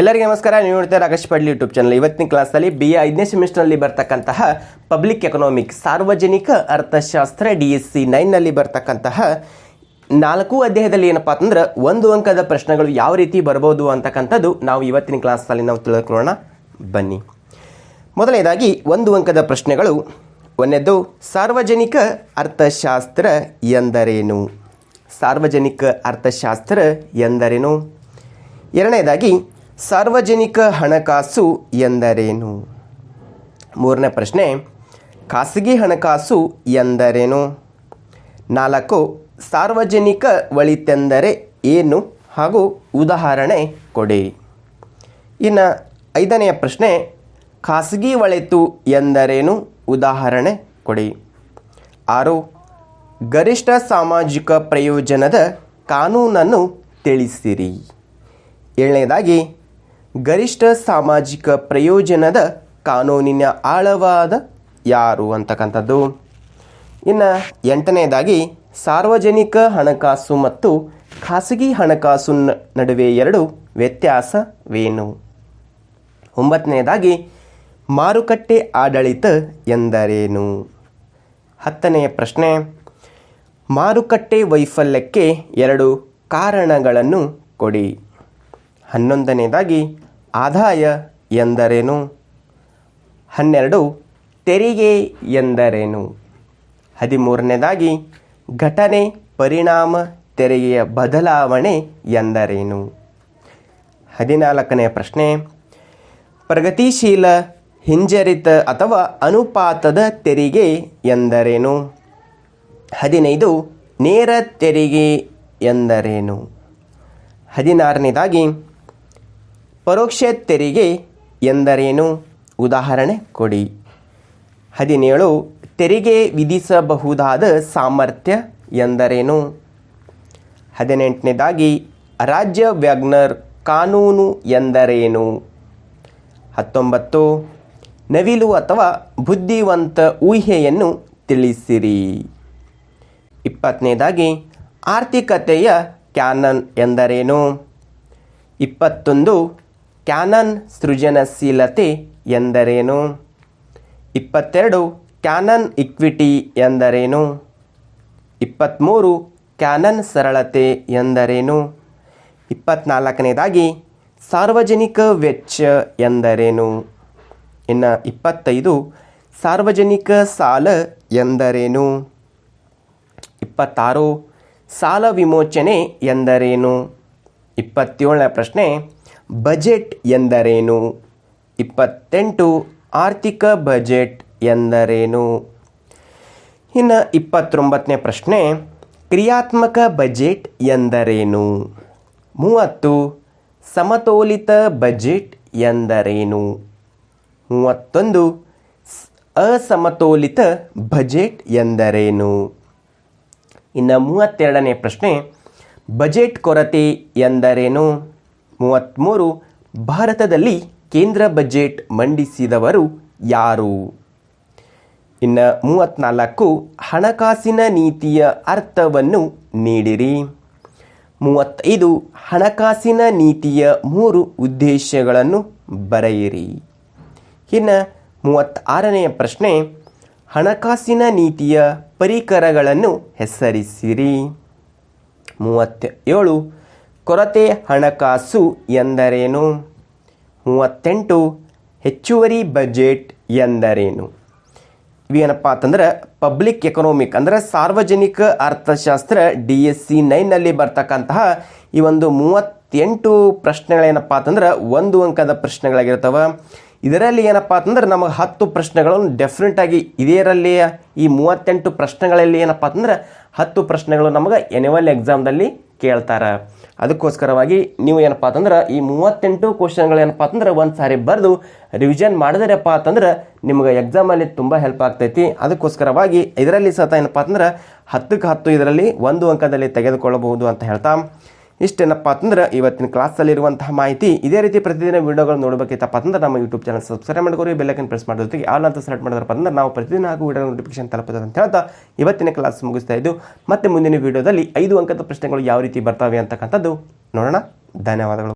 ಎಲ್ಲರಿಗೂ ನಮಸ್ಕಾರ. ನೀವು ನೋಡ್ತಾ ರಾಕೇಶ್ ಪಡ್ಲಿ ಯೂಟ್ಯೂಬ್ ಚಾನಲ್ ಇವತ್ತಿನ ಕ್ಲಾಸಲ್ಲಿ ಬಿ ಎ ಐದನೇ ಸೆಮಿಸ್ಟರ್ನಲ್ಲಿ ಬರ್ತಕ್ಕಂತಹ ಪಬ್ಲಿಕ್ ಎಕನಾಮಿಕ್ ಸಾರ್ವಜನಿಕ ಅರ್ಥಶಾಸ್ತ್ರ ಡಿ ಎಸ್ ಸಿ ನೈನ್ನಲ್ಲಿ ಬರ್ತಕ್ಕಂತಹ ನಾಲ್ಕು ಅಧ್ಯಾಯದಲ್ಲಿ ಏನಪ್ಪ ಅಂತಂದ್ರೆ ಒಂದು ಅಂಕದ ಪ್ರಶ್ನೆಗಳು ಯಾವ ರೀತಿ ಬರ್ಬೋದು ಅಂತಕ್ಕಂಥದ್ದು ನಾವು ಇವತ್ತಿನ ಕ್ಲಾಸಲ್ಲಿ ನಾವು ತಿಳ್ಕೊಳ್ಳೋಣ. ಬನ್ನಿ. ಮೊದಲನೇದಾಗಿ ಒಂದು ಅಂಕದ ಪ್ರಶ್ನೆಗಳು. ಒಂದೇದು ಸಾರ್ವಜನಿಕ ಅರ್ಥಶಾಸ್ತ್ರ ಎಂದರೇನು? ಸಾರ್ವಜನಿಕ ಅರ್ಥಶಾಸ್ತ್ರ ಎಂದರೇನು? ಎರಡನೇದಾಗಿ ಸಾರ್ವಜನಿಕ ಹಣಕಾಸು ಎಂದರೇನು? ಮೂರನೇ ಪ್ರಶ್ನೆ, ಖಾಸಗಿ ಹಣಕಾಸು ಎಂದರೇನು? ನಾಲ್ಕು, ಸಾರ್ವಜನಿಕ ಒಳಿತೆಂದರೆ ಏನು? ಹಾಗೂ ಉದಾಹರಣೆ ಕೊಡಿ. ಇನ್ನು ಐದನೆಯ ಪ್ರಶ್ನೆ, ಖಾಸಗಿ ಒಳಿತು ಎಂದರೇನು? ಉದಾಹರಣೆ ಕೊಡಿ. ಆರು, ಗರಿಷ್ಠ ಸಾಮಾಜಿಕ ಪ್ರಯೋಜನದ ಕಾನೂನನ್ನು ತಿಳಿಸಿರಿ. ಏಳನೇದಾಗಿ ಗರಿಷ್ಠ ಸಾಮಾಜಿಕ ಪ್ರಯೋಜನದ ಕಾನೂನಿನ ಆಳವಾದ ಯಾರು ಅಂತಕ್ಕಂಥದ್ದು? ಇನ್ನು ಎಂಟನೇದಾಗಿ, ಸಾರ್ವಜನಿಕ ಹಣಕಾಸು ಮತ್ತು ಖಾಸಗಿ ಹಣಕಾಸು ನಡುವೆ ಎರಡು ವ್ಯತ್ಯಾಸವೇನು? ಒಂಬತ್ತನೇದಾಗಿ, ಮಾರುಕಟ್ಟೆ ಆಡಳಿತ ಎಂದರೇನು? ಹತ್ತನೆಯ ಪ್ರಶ್ನೆ, ಮಾರುಕಟ್ಟೆ ವೈಫಲ್ಯಕ್ಕೆ ಎರಡು ಕಾರಣಗಳನ್ನು ಕೊಡಿ. ಹನ್ನೊಂದನೇದಾಗಿ ಆದಾಯ ಎಂದರೇನು? ಹನ್ನೆರಡು, ತೆರಿಗೆ ಎಂದರೇನು? ಹದಿಮೂರನೇದಾಗಿ, ಘಟನೆ, ಪರಿಣಾಮ, ತೆರಿಗೆಯ ಬದಲಾವಣೆ ಎಂದರೇನು? ಹದಿನಾಲ್ಕನೆಯ ಪ್ರಶ್ನೆ. ಪ್ರಗತಿಶೀಲ, ಹಿಂಜರಿತ ಅಥವಾ ಅನುಪಾತದ ತೆರಿಗೆ ಎಂದರೇನು? ಹದಿನೈದು, ನೇರ ತೆರಿಗೆ ಎಂದರೇನು? ಹದಿನಾರನೇದಾಗಿ ಪರೋಕ್ಷ ತೆರಿಗೆ ಎಂದರೇನು? ಉದಾಹರಣೆ ಕೊಡಿ. ಹದಿನೇಳು, ತೆರಿಗೆ ವಿಧಿಸಬಹುದಾದ ಸಾಮರ್ಥ್ಯ ಎಂದರೇನು? ಹದಿನೆಂಟನೇದಾಗಿ, ರಾಜ್ಯ ವ್ಯಾಗ್ನರ್ ಕಾನೂನು ಎಂದರೇನು? ಹತ್ತೊಂಬತ್ತು, ನವಿಲು ಅಥವಾ ಬುದ್ಧಿವಂತ ಊಹೆಯನ್ನು ತಿಳಿಸಿರಿ. ಇಪ್ಪತ್ತನೇದಾಗಿ, ಆರ್ಥಿಕತೆಯ ಕ್ಯಾನನ್ ಎಂದರೇನು? ಇಪ್ಪತ್ತೊಂದು ಕ್ಯಾನನ್ ಸೃಜನಶೀಲತೆ ಎಂದರೇನು? ಇಪ್ಪತ್ತೆರಡು, ಕ್ಯಾನನ್ ಇಕ್ವಿಟಿ ಎಂದರೇನು? ಇಪ್ಪತ್ತ್ಮೂರು ಕ್ಯಾನನ್ ಸರಳತೆ ಎಂದರೇನು? ಇಪ್ಪತ್ನಾಲ್ಕನೇದಾಗಿ, ಸಾರ್ವಜನಿಕ ವೆಚ್ಚ ಎಂದರೇನು? ಇನ್ನು ಇಪ್ಪತ್ತೈದು, ಸಾರ್ವಜನಿಕ ಸಾಲ ಎಂದರೇನು? ಇಪ್ಪತ್ತಾರು, ಸಾಲ ವಿಮೋಚನೆ ಎಂದರೇನು? ಇಪ್ಪತ್ತೇಳನೇ ಪ್ರಶ್ನೆ ಬಜೆಟ್ ಎಂದರೇನು? ಇಪ್ಪತ್ತೆಂಟು, ಆರ್ಥಿಕ ಬಜೆಟ್ ಎಂದರೇನು? ಇನ್ನು ಇಪ್ಪತ್ತೊಂಬತ್ತನೇ ಪ್ರಶ್ನೆ, ಕ್ರಿಯಾತ್ಮಕ ಬಜೆಟ್ ಎಂದರೇನು? ಮೂವತ್ತು, ಸಮತೋಲಿತ ಬಜೆಟ್ ಎಂದರೇನು? ಮೂವತ್ತೊಂದು ಅಸಮತೋಲಿತ ಬಜೆಟ್ ಎಂದರೇನು? ಇನ್ನು ಮೂವತ್ತೆರಡನೇ ಪ್ರಶ್ನೆ, ಬಜೆಟ್ ಕೊರತೆ ಎಂದರೇನು? ಮೂವತ್ತ್ಮೂರು ಭಾರತದಲ್ಲಿ ಕೇಂದ್ರ ಬಜೆಟ್ ಮಂಡಿಸಿದವರು ಯಾರು? ಇನ್ನು ಮೂವತ್ತ್ನಾಲ್ಕು ಹಣಕಾಸಿನ ನೀತಿಯ ಅರ್ಥವನ್ನು ನೀಡಿರಿ. ಮೂವತ್ತೈದು, ಹಣಕಾಸಿನ ನೀತಿಯ ಮೂರು ಉದ್ದೇಶಗಳನ್ನು ಬರೆಯಿರಿ. ಇನ್ನು ಮೂವತ್ತಾರನೆಯ ಪ್ರಶ್ನೆ, ಹಣಕಾಸಿನ ನೀತಿಯ ಪರಿಕರಗಳನ್ನು ಹೆಸರಿಸಿರಿ. ಮೂವತ್ತ ಏಳು ಕೊರತೆ ಹಣಕಾಸು ಎಂದರೇನು? ಮೂವತ್ತೆಂಟು, ಹೆಚ್ಚುವರಿ ಬಜೆಟ್ ಎಂದರೇನು? ಇವೇನಪ್ಪ ಅಂತಂದ್ರೆ ಪಬ್ಲಿಕ್ ಎಕನಾಮಿಕ್ ಅಂದರೆ ಸಾರ್ವಜನಿಕ ಅರ್ಥಶಾಸ್ತ್ರ ಡಿ ಎಸ್ ಸಿ ನೈನ್ನಲ್ಲಿ ಬರ್ತಕ್ಕಂತಹ ಈ ಒಂದು ಮೂವತ್ತೆಂಟು ಪ್ರಶ್ನೆಗಳೇನಪ್ಪ ಅಂತಂದ್ರೆ ಒಂದು ಅಂಕದ ಪ್ರಶ್ನೆಗಳಾಗಿರ್ತವೆ. ಇದರಲ್ಲಿ ಏನಪ್ಪ ಅಂತಂದ್ರೆ ನಮಗೆ ಹತ್ತು ಪ್ರಶ್ನೆಗಳನ್ನು ಡೆಫಿನೆಟಾಗಿ ಇದರಲ್ಲಿ ಈ ಮೂವತ್ತೆಂಟು ಪ್ರಶ್ನೆಗಳಲ್ಲಿ ಏನಪ್ಪ ಅಂತಂದ್ರೆ ಹತ್ತು ಪ್ರಶ್ನೆಗಳು ನಮಗೆ ಎನ್ಯುವಲ್ ಎಕ್ಸಾಮ್ದಲ್ಲಿ ಕೇಳ್ತಾರೆ. ಅದಕ್ಕೋಸ್ಕರವಾಗಿ ನೀವು ಏನಪ್ಪ ಅಂತಂದ್ರೆ, ಈ ಮೂವತ್ತೆಂಟು ಕ್ವಶನ್ಗಳು ಏನಪ್ಪ ಅಂತಂದ್ರೆ ಒಂದು ಸಾರಿ ಬರೆದು ರಿವಿಷನ್ ಮಾಡಿದ್ರಪ್ಪ ಅಂತಂದ್ರೆ ನಿಮ್ಗೆ ಎಕ್ಸಾಮಲ್ಲಿ ತುಂಬ ಹೆಲ್ಪ್ ಆಗ್ತೈತಿ. ಅದಕ್ಕೋಸ್ಕರವಾಗಿ ಇದರಲ್ಲಿ ಸತ ಏನಪ್ಪ ಅಂತಂದ್ರೆ ಹತ್ತಕ್ಕೆ ಹತ್ತು ಇದರಲ್ಲಿ ಒಂದು ಅಂಕದಲ್ಲಿ ತೆಗೆದುಕೊಳ್ಳಬಹುದು ಅಂತ ಹೇಳ್ತಾ. ಇಷ್ಟೇನಪ್ಪ ಅಂತಂದ್ರೆ ಇವತ್ತಿನ ಕ್ಲಾಸಲ್ಲಿರುವಂತಹ ಮಾಹಿತಿ ಇದೇ ರೀತಿ ಪ್ರತಿದಿನ ವೀಡಿಯೋಗಳು ನೋಡಬೇಕಿತ್ತಪ್ಪ ಅಂದ್ರೆ ನಮ್ಮ ಯೂಟ್ಯೂಬ್ ಚಾನಲ್ ಸಬ್ಸ್ಕ್ರೈಬ್ ಮಾಡ್ಕೊರಿ ಬೆಲ್ಲೈಕನ್ ಪ್ರೆಸ್ ಜೊತೆಗೆ ಆಲ್ ಅಂತ ಸೆಲೆಕ್ಟ್ ಮಾಡಿದ್ರಪ್ಪ ಅಂದ್ರೆ ನಾವು ಪ್ರತಿದಿನ ಹಾಗೂ ವಿಡಿಯೋ ನೋಟಿಫಿಕೇಶನ್ ತಲುಪುತ್ತದೆ ಅಂತ ಹೇಳ್ತಾ ಇವತ್ತಿನ ಕ್ಲಾಸ್ ಮುಗಿಸ್ತಾ ಇದ್ದು, ಮತ್ತೆ ಮುಂದಿನ ವೀಡಿಯೋದಲ್ಲಿ ಐದು ಅಂಕದ ಪ್ರಶ್ನೆಗಳು ಯಾವ ರೀತಿ ಬರ್ತವೆ ಅಂತಕ್ಕಂಥದ್ದು ನೋಡೋಣ. ಧನ್ಯವಾದಗಳು.